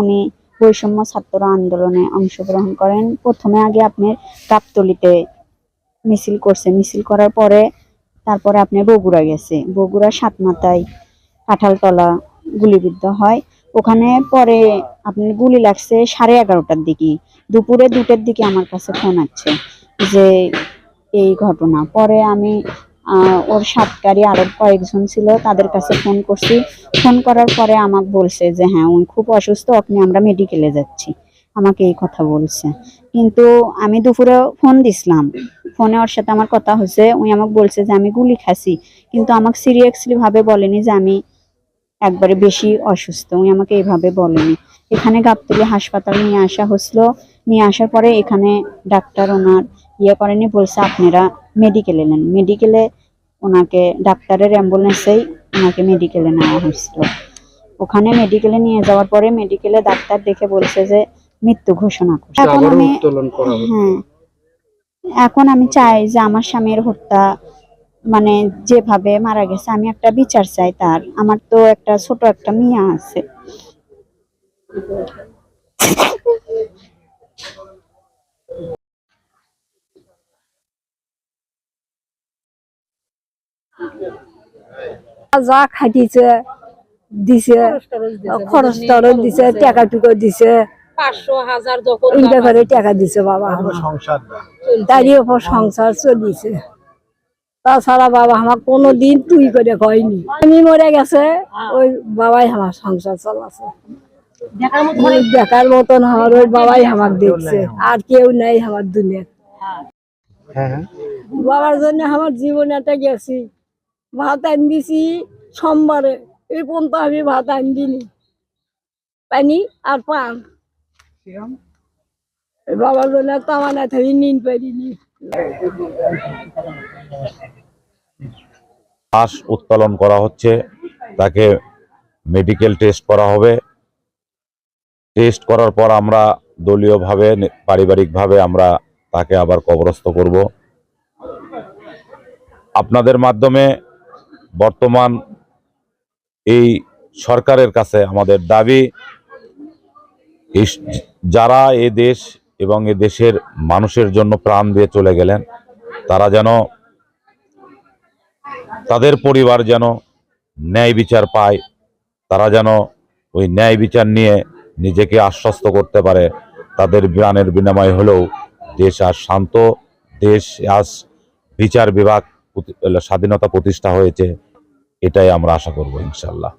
উনি বৈষম্য ছাত্র আন্দোলনে অংশগ্রহণ করেন। প্রথমে আগে আপনার গাবতলিতে মিছিল করছে। মিছিল করার পরে তারপরে আপনি বগুড়া গেছে। বগুড়া সাতমাথায় কাঁঠালতলা গুলিবিদ্ধ হয়। ওখানে পরে আপনার গুলি লাগছে সাড়ে এগারোটার দিকে। দুপুরে দুটোর দিকে আমার কাছে ফোন আছে যে এই ঘটনা। পরে আমি ওর সাতকারী আরও কয়েকজন ছিল, তাদের কাছে ফোন করছি। ফোন করার পরে আমাকে বলছে যে হ্যাঁ উনি খুব অসুস্থ, আপনি আমরা মেডিকেলে যাচ্ছি। আমাকে এই কথা বলছে। কিন্তু আমি দুপুরে ফোন দিছিলাম। ফোনে ওর সাথে আমার কথা হয়েছে। উনি আমাকে বলছে যে, আমি গুলি খাসি কিন্তু আমাকে সিরিয়াসলি ভাবে বলেনি যে, আমি একবারে বেশি অসুস্থ। উনি আমাকে এইভাবে বলেনি। এখানে গাবতলি হাসপাতাল নিয়ে আসা হয়েছিল নিয়ে আসার পরে এখানে ডাক্তার ওনার ইয়ে করেনি বলছে আপনারা মেডিকেলে নেন। মেডিকেলে ওনাকে ডাক্তারের অ্যাম্বুলেন্সেই ওনাকে মেডিকেলে নেওয়া হয়েছিল। ওখানে মেডিকেলে নিয়ে যাওয়ার পরে মেডিকেলে ডাক্তার দেখে বলছে যে মৃত্যু ঘোষণা করছে। এখন আমি হ্যাঁ এখন আমি চাই যে আমার স্বামীর হত্যা মানে যেভাবে মারা গেছে আমি একটা বিচার চাই তার। আমার তো একটা ছোট একটা মিয়া আছে। যা খাটিছে দিছে খরচ টরচ দিছে টাকা টুকো দিছে করে টাকা দিছে বাবা সংসার তারই উপর সংসার চলিছে তাছাড়া বাবা আমার কোনো দিন তুই করে কয়নি। আমি মরে গেছে ওই বাবাই আমার সংসার চালাছে। দেখার মতন আমার ওই বাবাই আমার দেখছে। আর কেউ নেই আমার দুনিয়া হ্যাঁ হ্যাঁ। বাবার জন্য আমার জীবনেটা গেছি। ভাত আন দিছি সোমবারে। এই পর্যন্ত আমি ভাত আন দিনি পানি আর পান। বাবার জন্য তামানা থাকি নিন পারিনি। লাশ উত্তোলন করা হচ্ছে তাকে মেডিকেল টেস্ট করা হবে। টেস্ট করার পর আমরা দলীয়ভাবে পারিবারিকভাবে আমরা তাকে আবার কবরস্থ করব। আপনাদের মাধ্যমে বর্তমান এই সরকারের কাছে আমাদের দাবি যারা এ দেশ এবং এ দেশের মানুষের জন্য প্রাণ দিয়ে চলে গেলেন, তারা যেন তাদের পরিবার যেন ন্যায় বিচার পায়, তারা যেন ওই ন্যায় বিচার নিয়ে নিজেকে আশ্বস্ত করতে পারে, তাদের প্রাণের বিনিময় হলেও দেশ আজ শান্ত, দেশ আজ বিচার বিভাগ স্বাধীনতা প্রতিষ্ঠা হয়েছে। এটাই আমরা আশা করব ইনশাল্লাহ।